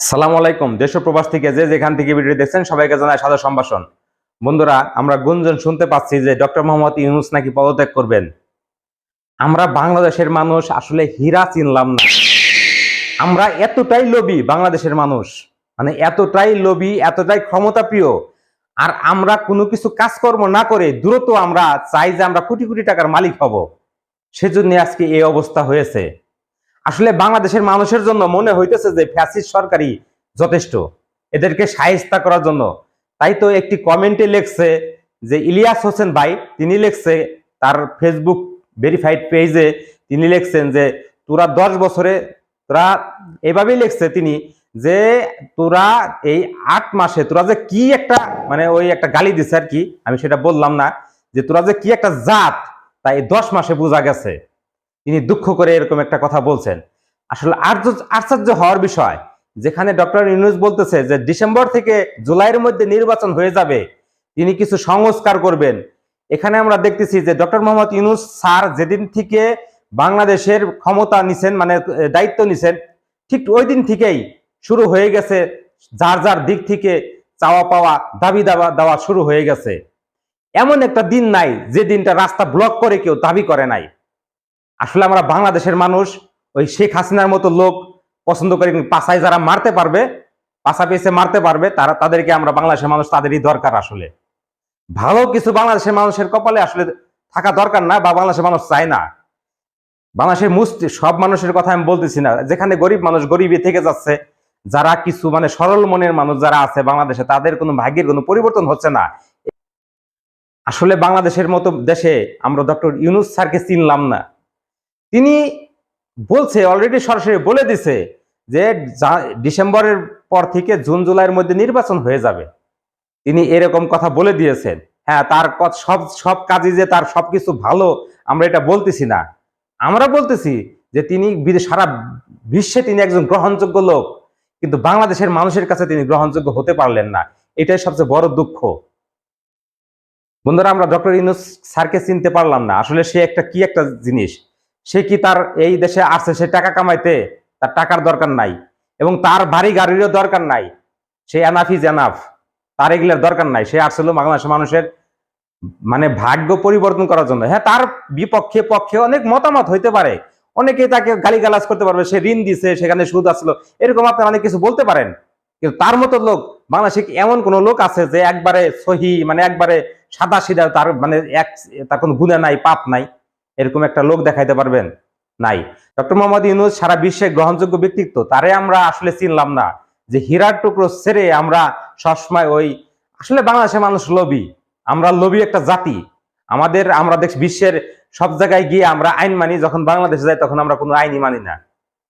সালাম আলাইকুম, দেশ প্রবাস থেকে যে যেখান থেকে ভিডিও দেখছেন সবাইকে জানাই সাদা সম্ভাষণ। বন্ধুরা, আমরা গুঞ্জন শুনতে পাচ্ছি যে ডক্টর মোহাম্মদ ইউনুস নাকি পদত্যাগ করবেন। আমরা বাংলাদেশের মানুষ, আসলে হীরা চিনলাম না। আমরা এতটাই লোভী বাংলাদেশের মানুষ। মানে এতটাই লোভী, এতটাই ক্ষমতা প্রিয় আর আমরা কোনো কিছু কাজকর্ম না করে দ্রুত আমরা চাই যে আমরা কোটি কোটি টাকার মালিক হব। সেজন্য আজকে এই অবস্থা হয়েছে। আসলে বাংলাদেশের মানুষের জন্য মনে হইতেছে যে ফ্যাসিস্ট সরকারই যথেষ্ট। এদেরকে সাহিস্তা করার জন্য। তাই তো একটি কমেন্টে লেখছে যে ইলিয়াস হোসেন ভাই, তিনি লেখছে তার ফেসবুক ভেরিফাইড পেজে তিনি লিখছেন যে তোরা দশ বছরে, তোরা এভাবেই লিখছে তিনি যে তোরা এই আট মাসে তোরা যে কি একটা মানে ওই একটা গালি দিছে আর কি, আমি সেটা বললাম না, যে তোরা যে কি একটা জাত তাই দশ মাসে বোঝা গেছে। তিনি দুঃখ করে এরকম একটা কথা বলছেন। আসলে আশ্চর্য হওয়ার বিষয়, যেখানে ডক্টর ইউনুস বলতেছে যে ডিসেম্বর থেকে জুলাইয়ের মধ্যে নির্বাচন হয়ে যাবে, তিনি কিছু সংস্কার করবেন। এখানে আমরা দেখতেছি যে ডক্টর মোহাম্মদ ইউনুস স্যার যেদিন থেকে বাংলাদেশের ক্ষমতা নিছেন মানে দায়িত্ব নিছেন, ঠিক ওই দিন থেকেই শুরু হয়ে গেছে, যার যার দিক থেকে চাওয়া পাওয়া, দাবি দাবা দেওয়া শুরু হয়ে গেছে। এমন একটা দিন নাই যে দিনটা রাস্তা ব্লক করে কেউ দাবি করে নাই। আসলে আমরা বাংলাদেশের মানুষ, ওই শেখ হাসিনার মতো লোক পছন্দ করি পাশায় যারা মারতে পারবে পাশা পেছে মারতে পারবে, তারা তাদেরকে আমরা বাংলাদেশের মানুষ তাদেরই দরকার আসলে। ভালো কিছু বাংলাদেশের মানুষের কপালে আসলে থাকা দরকার না বা বাংলাদেশের মানুষ চায় না। বাংলাদেশের মুষ্টি সব মানুষের কথা আমি বলতেছি না। যেখানে গরিব মানুষ গরিবই থেকে যাচ্ছে, যারা কিছু মানে সরল মনের মানুষ যারা আছে বাংলাদেশে, তাদের কোনো ভাগ্যের কোনো পরিবর্তন হচ্ছে না। আসলে বাংলাদেশের মতো দেশে আমরা ডক্টর ইউনুস স্যারকে চিনলাম না। তিনি বলছে অলরেডি সরাসরি বলে দিছে যে ডিসেম্বরের পর থেকে জুন জুলাইয়ের মধ্যে নির্বাচন হয়ে যাবে। তিনি এরকম কথা বলে দিয়েছেন। হ্যাঁ তার সব সব কাজই যে তার সবকিছু ভালো, আমরা এটা বলতেছি না। আমরা বলতেছি যে তিনি সারা বিশ্বে তিনি একজন গ্রহণযোগ্য লোক, কিন্তু বাংলাদেশের মানুষের কাছে তিনি গ্রহণযোগ্য হতে পারলেন না। এটাই সবচেয়ে বড় দুঃখ। বন্ধুরা, আমরা ডক্টর ইনুস স্যারকে চিনতে পারলাম না। আসলে সে একটা, কি একটা জিনিস? সে কি তার এই দেশে আসছে, সে টাকা কামাইতে? তার টাকার দরকার নাই। এবং তার বাড়ি গাড়িরও দরকার নাই। সে এনাফ ইজ এনাফ তার এগুলোর দরকার নাই। সে আসলে বাংলাদেশের মানুষের মানে ভাগ্য পরিবর্তন করার জন্য। হ্যাঁ তার বিপক্ষে পক্ষে অনেক মতামত হইতে পারে। অনেকে তাকে গালিগালাজ করতে পারবে। সে ঋণ দিছে, সেখানে সুদ আসলো এরকম আপনারা অনেক কিছু বলতে পারেন। কিন্তু তার মতো লোক, বাংলাদেশে এমন কোন লোক আছে যে একবারে সহি মানে একবারে সাদা সিধা তার মানে এক তার কোনো গুণা নাই, পাপ নাই? এরকম একটা লোক দেখাইতে পারবেন? নাই। ডক্টর মোহাম্মদ ইউনুস সারা বিশ্বে গ্রহণযোগ্য ব্যক্তিত্ব, তারে আমরা আসলে চিনলাম না যে হীরার টুকরো ছেড়ে আমরা সবসময় ওই, আসলে বাংলাদেশের মানুষ লোভী। আমরা লোভী একটা জাতি। আমাদের, আমরা দেখ বিশ্বের সব জায়গায় গিয়ে আমরা আইন মানি, যখন বাংলাদেশে যাই তখন আমরা কোনো আইনই মানি না।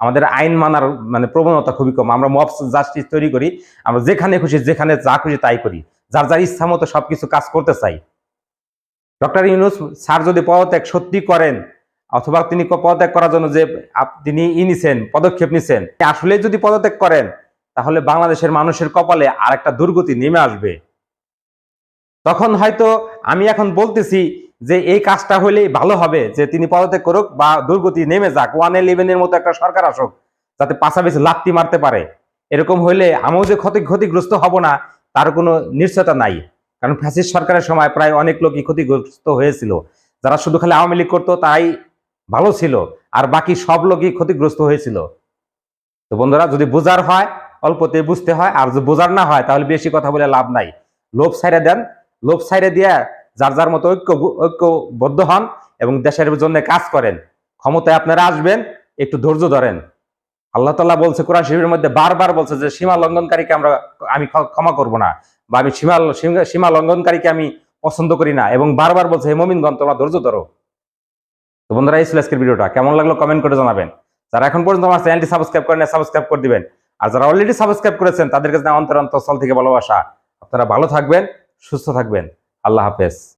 আমাদের আইন মানার মানে প্রবণতা খুবই কম। আমরা মব জাস্টিস তৈরি করি, আমরা যেখানে খুশি, যেখানে যা খুশি তাই করি। যার যার ইচ্ছা মতো সবকিছু কাজ করতে চাই। ডক্টর ইউনুস, স্যার যদি পদত্যাগ সত্যি করেন, অথবা তিনি পদত্যাগ করার জন্য যে তিনি ই নিছেন, পদক্ষেপ নিছেন আসলে যদি পদত্যাগ করেন, তাহলে বাংলাদেশের মানুষের কপালে আর একটা দুর্গতি নেমে আসবে। তখন হয়তো আমি এখন বলতেছি যে এই কাজটা হলেই ভালো হবে, যে তিনি পদত্যাগ করুক বা দুর্গতি নেমে যাক, ওয়ান ইলেভেনের মতো একটা সরকার আসুক, যাতে পাশাপাশি লাত্তি মারতে পারে। এরকম হইলে আমিও যে ক্ষতি ক্ষতিগ্রস্ত হব না, তার কোনো নিশ্চয়তা নাই। কারণ ফ্যাসিস্ট সরকারের সময় প্রায় অনেক লোকই ক্ষতিগ্রস্ত হয়েছিল। যারা শুধু খালি আওয়ামী লীগ করতো, তাই ভালো ছিল। আর বাকি সব লোকই ক্ষতিগ্রস্ত হয়েছিল। তো বন্ধুরা, যদি বোঝার হয় অল্পতে বুঝতে হয়। আর যদি বোঝার না হয়, তাহলে বেশি কথা বলে লাভ নাই। লোভ সাইরে দেন। লোভ সাইরে দিয়ে যার যার মতো ঐক্য, ঐক্যবদ্ধ হন এবং দেশের জন্য কাজ করেন। ক্ষমতায় আপনারা আসবেন, একটু ধৈর্য ধরেন। আল্লাহ তাল্লাহ বলছে, কোরআন শরীফের মধ্যে বারবার বলছে যে, সীমা লঙ্ঘনকারীকে আমরা, আমি ক্ষমা করব না। বা আমি সীমা সীমা- লঙ্ঘনকারীকে আমি পছন্দ করি না এবং বারবার বলছে, হে তোমরা ধৈর্য ধরো। তো বন্ধুরা, এই ছিল আজকের ভিডিওটা। কেমন লাগল কমেন্ট করে জানাবেন। যারা এখন পর্যন্ত আমার চ্যানেলটি সাবস্ক্রাইব করেন সাবস্ক্রাইব করে দিবেন। আর যারা অলরেডি সাবস্ক্রাইব করেছেন, তাদের কাছে অন্তর অন্তঃস্থল থেকে ভালোবাসা। আপনারা ভালো থাকবেন, সুস্থ থাকবেন। আল্লাহ হাফেজ।